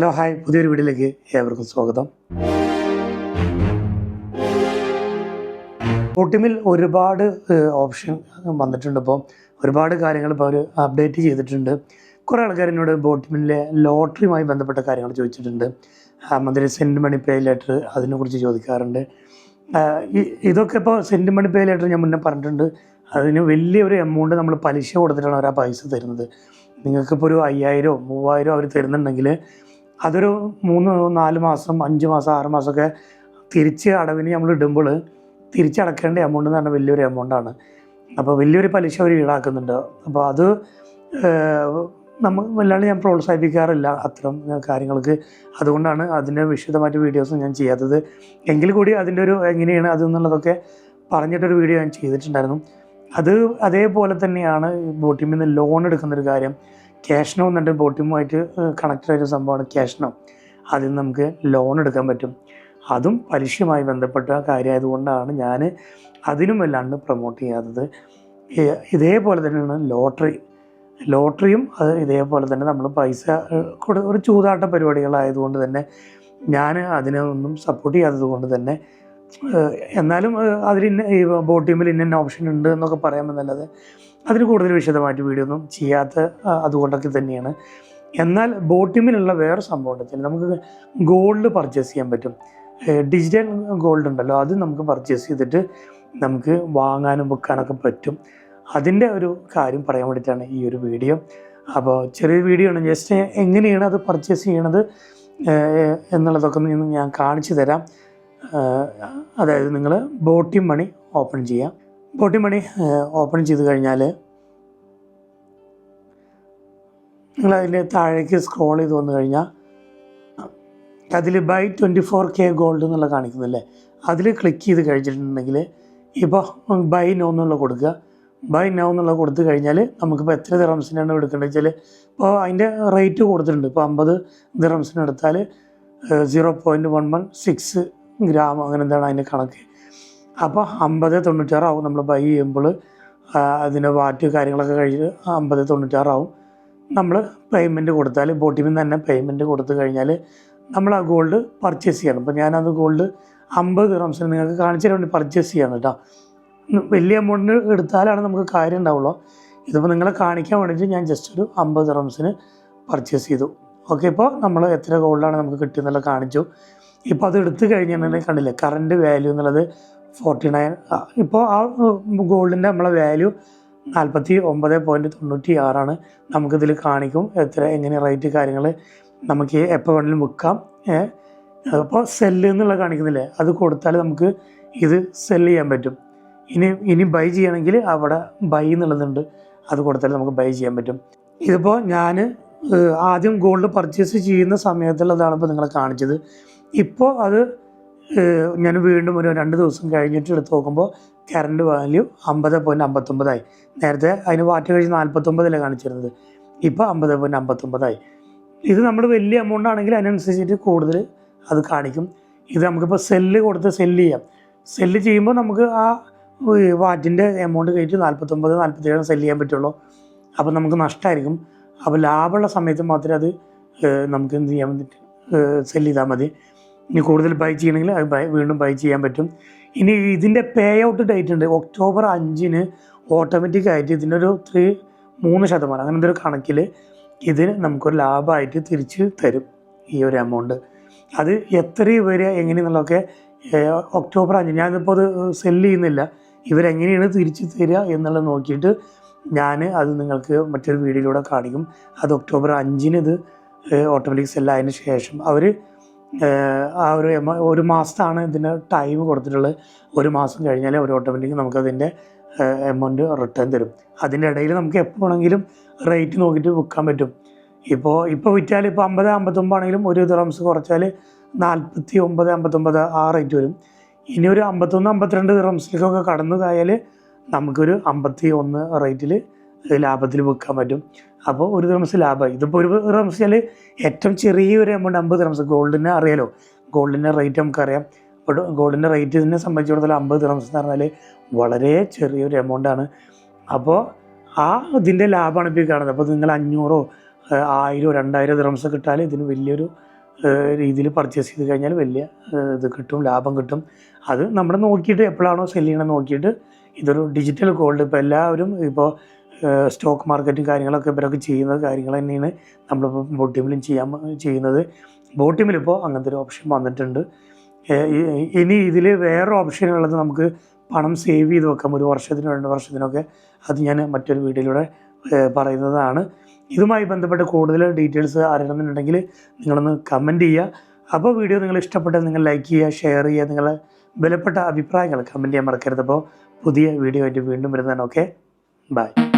Hello hi. പുതിയൊരു വീഡിയോയിലേക്ക് ഏവർക്കും സ്വാഗതം. ഒട്ടിമിൽ ഒരുപാട് ഓപ്ഷൻ വന്നിട്ടുണ്ട് ഇപ്പോൾ ഒരുപാട് കാര്യങ്ങൾ ഇപ്പോൾ അവർ അപ്ഡേറ്റ് ചെയ്തിട്ടുണ്ട്. കുറേ ആൾക്കാർ എന്നോട് ബോട്ടിമിലെ ലോട്ടറിയുമായി ബന്ധപ്പെട്ട കാര്യങ്ങൾ ചോദിച്ചിട്ടുണ്ട്. മന്ത്രി സെന്റ് മണി പേ ലെറ്റർ അതിനെക്കുറിച്ച് ചോദിക്കാറുണ്ട്. ഇതൊക്കെ ഇപ്പോൾ സെന്റ് മണി പേ ലെറ്റർ ഞാൻ മുന്നേ പറഞ്ഞിട്ടുണ്ട്. അതിന് വലിയൊരു എമൗണ്ട് നമ്മൾ പലിശ കൊടുത്തിട്ടാണ് അവർ ആ പൈസ തരുന്നത്. നിങ്ങൾക്കിപ്പോൾ ഒരു അയ്യായിരമോ മൂവായിരമോ അവർ തരുന്നുണ്ടെങ്കിൽ അതൊരു മൂന്ന് നാല് മാസം അഞ്ച് മാസം ആറ് മാസമൊക്കെ തിരിച്ച് അടവിന് നമ്മൾ ഇടുമ്പോൾ തിരിച്ചടക്കേണ്ട എമൗണ്ട് എന്ന് പറഞ്ഞാൽ വലിയൊരു എമൗണ്ടാണ് അപ്പോൾ വലിയൊരു പലിശ അവർ ഈടാക്കുന്നുണ്ട്. അപ്പോൾ അത് നമ്മൾ വല്ലാണ്ട് ഞാൻ പ്രോത്സാഹിപ്പിക്കാറില്ല അത്തരം കാര്യങ്ങൾക്ക്. അതുകൊണ്ടാണ് അതിന്റെ വിശദമായിട്ട് വീഡിയോസ് ഞാൻ ചെയ്യാത്തത്. എങ്കിൽ കൂടി അതിന്റെ ഒരു എങ്ങനെയാണ് അത് എന്നുള്ളതൊക്കെ പറഞ്ഞിട്ടൊരു വീഡിയോ ഞാൻ ചെയ്തിട്ടുണ്ടായിരുന്നു. അത് അതേപോലെ തന്നെയാണ് ബോട്ടിമിൽ നിന്ന് ലോൺ എടുക്കുന്നൊരു കാര്യം. ക്യാഷ്നോ എന്നിട്ട് ബോട്ടിമുമായിട്ട് കണക്റ്റഡ് ആയൊരു സംഭവമാണ് ക്യാഷ്നോ. അതിൽ നിന്ന് നമുക്ക് ലോൺ എടുക്കാൻ പറ്റും. അതും പലിശയുമായി ബന്ധപ്പെട്ട കാര്യമായതുകൊണ്ടാണ് ഞാൻ അതിനും പ്രൊമോട്ട് ചെയ്യാത്തത്. ഇതേപോലെ തന്നെയാണ് ലോട്ടറി. ലോട്ടറിയും അത് ഇതേപോലെ തന്നെ നമ്മൾ പൈസ കൊടു ഒരു ചൂതാട്ട പരിപാടികളായതുകൊണ്ട് തന്നെ ഞാൻ അതിനെ ഒന്നും സപ്പോർട്ട് ചെയ്യാത്തത് കൊണ്ട് തന്നെ എന്നാലും അതിൽ ഇന്ന ഈ ബോട്ടിമിൽ ടീമിൽ ഇന്ന ഇന്ന ഓപ്ഷൻ ഉണ്ട് എന്നൊക്കെ പറയാമെന്നല്ലാതെ അതിന് കൂടുതൽ വിശദമായിട്ട് വീഡിയോ ഒന്നും ചെയ്യാത്ത അതുകൊണ്ടൊക്കെ തന്നെയാണ്. എന്നാൽ ബോട്ടിമിലുള്ള വേറെ സംഭവം ഉണ്ടെങ്കിൽ നമുക്ക് ഗോൾഡ് പർച്ചേസ് ചെയ്യാൻ പറ്റും. ഡിജിറ്റൽ ഗോൾഡ് ഉണ്ടല്ലോ അത് നമുക്ക് പർച്ചേസ് ചെയ്തിട്ട് നമുക്ക് വാങ്ങാനും വെക്കാനൊക്കെ പറ്റും. അതിന്റെ ഒരു കാര്യം പറയാൻ വേണ്ടിയിട്ടാണ് ഈ ഒരു വീഡിയോ അപ്പോൾ ചെറിയ വീഡിയോ ആണ്. ജസ്റ്റ് എങ്ങനെയാണ് അത് പർച്ചേസ് ചെയ്യണത്? എന്നുള്ളതൊക്കെ ഞാൻ കാണിച്ചു തരാം. അതായത് നിങ്ങൾ ബോട്ടിം മണി ഓപ്പൺ ചെയ്യാം. ബോട്ടി മണി ഓപ്പൺ ചെയ്ത് കഴിഞ്ഞാൽ നിങ്ങൾ അതിന്റെ താഴേക്ക് സ്ക്രോൾ ചെയ്ത് വന്നു കഴിഞ്ഞാൽ അതിൽ by twenty four K gold എന്നുള്ള കാണിക്കുന്നില്ലേ? അതിൽ ക്ലിക്ക് ചെയ്ത് കഴിച്ചിട്ടുണ്ടെങ്കിൽ ഇപ്പോൾ ബൈ നോ എന്നുള്ള കൊടുക്കുക ബൈ നോ എന്നുള്ള കൊടുത്തു കഴിഞ്ഞാൽ നമുക്കിപ്പോൾ എത്ര ദിറംസിനാണ് എടുക്കേണ്ടത് വെച്ചാൽ ഇപ്പോൾ അതിന്റെ റേറ്റ് കൊടുത്തിട്ടുണ്ട്. ഇപ്പോൾ അമ്പത് ദിറംസിന് എടുത്താൽ zero point one one six gram അങ്ങനെ എന്താണ് അതിന്റെ കണക്ക്. അപ്പോൾ അമ്പത് തൊണ്ണൂറ്റാറാവും നമ്മൾ ബൈ ചെയ്യുമ്പോൾ അതിന് വാറ്റ് കാര്യങ്ങളൊക്കെ കഴിഞ്ഞ് അമ്പത് തൊണ്ണൂറ്റാറാവും. നമ്മൾ പേയ്മെന്റ് കൊടുത്താൽ ബോട്ടിൽ നിന്ന് തന്നെ പേയ്മെന്റ് കൊടുത്തു കഴിഞ്ഞാൽ നമ്മൾ ആ ഗോൾഡ് പർച്ചേസ് ചെയ്യണം. അപ്പോൾ ഞാനത് ഗോൾഡ് അമ്പത് ദിറംസിന് നിങ്ങൾക്ക് കാണിച്ചു വേണ്ടി പർച്ചേസ് ചെയ്യാം കേട്ടോ. വലിയ എമൗണ്ടിന് എടുത്താലാണ് നമുക്ക് കാര്യം ഉണ്ടാവുള്ളൂ. ഇതിപ്പോൾ നിങ്ങളെ കാണിക്കാൻ വേണ്ടിയിട്ട് ഞാൻ ജസ്റ്റ് ഒരു അമ്പത് ദിറംസിന് പർച്ചേസ് ചെയ്തു. ഓക്കെ ഇപ്പോൾ നമ്മൾ എത്ര ഗോൾഡാണ് നമുക്ക് കിട്ടിയെന്നുള്ള കാണിച്ചു. ഇപ്പോൾ അത് എടുത്തു കഴിഞ്ഞിട്ടുണ്ടെങ്കിൽ കണ്ടില്ലേ കറന്റ് വാല്യൂ എന്നുള്ളത് ഫോർട്ടി നയൻ. ഇപ്പോൾ ആ ഗോൾഡിന്റെ നമ്മളെ വാല്യൂ നാൽപ്പത്തി ഒമ്പത് പോയിന്റ് തൊണ്ണൂറ്റി ആറാണ് നമുക്കിതിൽ കാണിക്കും എത്ര എങ്ങനെ റേറ്റ് കാര്യങ്ങൾ നമുക്ക് എപ്പോൾ വേണമെങ്കിലും വിൽക്കാം അപ്പോൾ സെല്ല് എന്നുള്ള കാണിക്കുന്നില്ലേ അത് കൊടുത്താൽ നമുക്ക് ഇത് സെല്ല് ചെയ്യാൻ പറ്റും. ഇനി ഇനി ബൈ ചെയ്യണമെങ്കിൽ അവിടെ ബൈ എന്നുള്ളതുണ്ട് അത് കൊടുത്താൽ നമുക്ക് ബൈ ചെയ്യാൻ പറ്റും. ഇതിപ്പോൾ ഞാൻ ആദ്യം ഗോൾഡ് പർച്ചേസ് ചെയ്യുന്ന സമയത്തുള്ളതാണ് ഇപ്പോൾ നിങ്ങളെ കാണിച്ചത്. ഇപ്പോൾ അത് ഞാൻ വീണ്ടും ഒരു രണ്ട് ദിവസം കഴിഞ്ഞിട്ട് എടുത്ത് നോക്കുമ്പോൾ കറണ്ട് വാല്യൂ അമ്പത് പോയിന്റ് അമ്പത്തൊമ്പതായി. നേരത്തെ അതിന് വാറ്റ് കഴിഞ്ഞ് നാൽപ്പത്തൊമ്പതല്ലേ കാണിച്ചിരുന്നത്. ഇപ്പോൾ അമ്പത് പോയിന്റ് അമ്പത്തൊമ്പതായി. ഇത് നമ്മൾ വലിയ എമൗണ്ട് ആണെങ്കിൽ അതിനനുസരിച്ചിട്ട് കൂടുതൽ അത് കാണിക്കും. ഇത് നമുക്കിപ്പോൾ സെല്ല് കൊടുത്ത് സെല്ല് ചെയ്യാം. സെല്ല് ചെയ്യുമ്പോൾ നമുക്ക് ആ വാറ്റിന്റെ എമൗണ്ട് കഴിഞ്ഞിട്ട് നാൽപ്പത്തൊമ്പത് നാൽപ്പത്തേഴ് സെല്ല് ചെയ്യാൻ പറ്റുള്ളൂ. അപ്പോൾ നമുക്ക് നഷ്ടമായിരിക്കും അപ്പോൾ ലാഭമുള്ള സമയത്ത് മാത്രമേ അത് നമുക്ക് എന്ത് ചെയ്യാൻ വേണ്ടിയിട്ട് സെല്ല് ചെയ്താൽ മതി. ഇനി കൂടുതൽ ബൈ ചെയ്യണമെങ്കിൽ അത് ബൈ വീണ്ടും ബൈ ചെയ്യാൻ പറ്റും. ഇനി ഇതിന്റെ പേ ഔട്ട് ഡേറ്റ് ഉണ്ട്. ഒക്ടോബർ അഞ്ചിന് ഓട്ടോമാറ്റിക് ആയിട്ട് ഇതിനൊരു ത്രീ മൂന്ന് ശതമാനം അങ്ങനെ എന്തൊരു കണക്കിൽ ഇതിന് നമുക്കൊരു ലാഭമായിട്ട് തിരിച്ച് തരും ഈ ഒരു എമൗണ്ട് അത് എത്ര വരിക എങ്ങനെയെന്നുള്ളതൊക്കെ ഒക്ടോബർ അഞ്ച് ഞാനിപ്പോൾ അത് സെല്ല് ചെയ്യുന്നില്ല. ഇവരെങ്ങനെയാണ് തിരിച്ച് തരിക എന്നുള്ളത് നോക്കിയിട്ട് ഞാൻ അത് നിങ്ങൾക്ക് മറ്റൊരു വീഡിയോയിലൂടെ കാണിക്കും. അത് ഒക്ടോബർ അഞ്ചിന് ഇത് ഓട്ടോമാറ്റിക് സെല്ലായതിന് ശേഷം. അവർ ആ ഒരു ഒരു മാസത്താണ് ഇതിന് ടൈം കൊടുത്തിട്ടുള്ളത്. ഒരു മാസം കഴിഞ്ഞാൽ ഒരു ഓട്ടോമാറ്റിക് നമുക്കതിന്റെ എമൗണ്ട് റിട്ടേൺ തരും. അതിന്റെ ഇടയിൽ നമുക്ക് എപ്പോൾ വേണമെങ്കിലും റേറ്റ് നോക്കിയിട്ട് വിൽക്കാൻ പറ്റും. ഇപ്പോൾ ഇപ്പോൾ വിറ്റാൽ ഇപ്പോൾ അമ്പത് അമ്പത്തൊമ്പതാണെങ്കിലും ഒരു ദിറംസ് കുറച്ചാൽ നാൽപ്പത്തി ഒമ്പത് അമ്പത്തൊമ്പത് ആ റേറ്റ് വരും. ഇനി ഒരു അമ്പത്തൊന്ന് അമ്പത്തിരണ്ട് ദിറംസിലേക്കൊക്കെ കടന്നു കായാൽ നമുക്കൊരു അമ്പത്തി ഒന്ന് റേറ്റിൽ ലാഭത്തിൽ വിൽക്കാൻ പറ്റും. അപ്പോൾ ഒരു ദിറംസ് ലാഭമായി ഇതിപ്പോൾ ഒരു വെച്ചാൽ ഏറ്റവും ചെറിയൊരു എമൗണ്ട് അമ്പത് ദിറംസ് ഗോൾഡിനെ അറിയാലോ? ഗോൾഡിന്റെ റേറ്റ് നമുക്കറിയാം. അപ്പോൾ ഗോൾഡിന്റെ റേറ്റ് ഇതിനെ സംബന്ധിച്ചിടത്തോളം അമ്പത് ദിറംസ് എന്ന് പറഞ്ഞാൽ വളരെ ചെറിയൊരു എമൗണ്ടാണ് അപ്പോൾ ആ ഇതിന്റെ ലാഭമാണ് ഇപ്പോൾ കാണുന്നത്. അപ്പോൾ നിങ്ങൾ അഞ്ഞൂറോ ആയിരമോ ആയിരോ രണ്ടായിരോ ദിറംസ് കിട്ടാൽ ഇതിന് വലിയൊരു രീതിയിൽ പർച്ചേസ് ചെയ്ത് കഴിഞ്ഞാൽ വലിയ ഇത് കിട്ടും ലാഭം കിട്ടും. അത് നമ്മൾ നോക്കിയിട്ട് എപ്പോഴാണോ സെല്ല് ചെയ്യണം നോക്കിയിട്ട് ഇതൊരു ഡിജിറ്റൽ ഗോൾഡ് ഇപ്പോൾ എല്ലാവരും ഇപ്പോൾ സ്റ്റോക്ക് മാർക്കറ്റും കാര്യങ്ങളൊക്കെ ഇവരൊക്കെ ചെയ്യുന്ന കാര്യങ്ങൾ തന്നെയാണ് നമ്മളിപ്പോൾ ബോട്ടിമിലും ചെയ്യാൻ ചെയ്യുന്നത്. ബോട്ടിമിലിപ്പോൾ അങ്ങനത്തെ ഒരു ഓപ്ഷൻ വന്നിട്ടുണ്ട്. ഇനി ഇതിൽ വേറെ ഓപ്ഷൻ ഉള്ളത് നമുക്ക് പണം സേവ് ചെയ്ത് വെക്കാം. ഒരു വർഷത്തിനോ രണ്ട് വർഷത്തിനൊക്കെ അത് ഞാൻ മറ്റൊരു വീഡിയോയിലൂടെ പറയുന്നതാണ്. ഇതുമായി ബന്ധപ്പെട്ട് കൂടുതൽ ഡീറ്റെയിൽസ് അറിയണമെന്നുണ്ടെങ്കിൽ നിങ്ങളൊന്ന് കമന്റ് ചെയ്യുക. അപ്പോൾ വീഡിയോ നിങ്ങൾ ഇഷ്ടപ്പെട്ടാൽ നിങ്ങൾ ലൈക്ക് ചെയ്യുക ഷെയർ ചെയ്യുക നിങ്ങളെ വിലപ്പെട്ട അഭിപ്രായങ്ങൾ കമന്റ് ചെയ്യാൻ മറക്കരുത്. അപ്പോൾ പുതിയ വീഡിയോ ആയിട്ട് വീണ്ടും വരുന്നതാണ്. Okay bye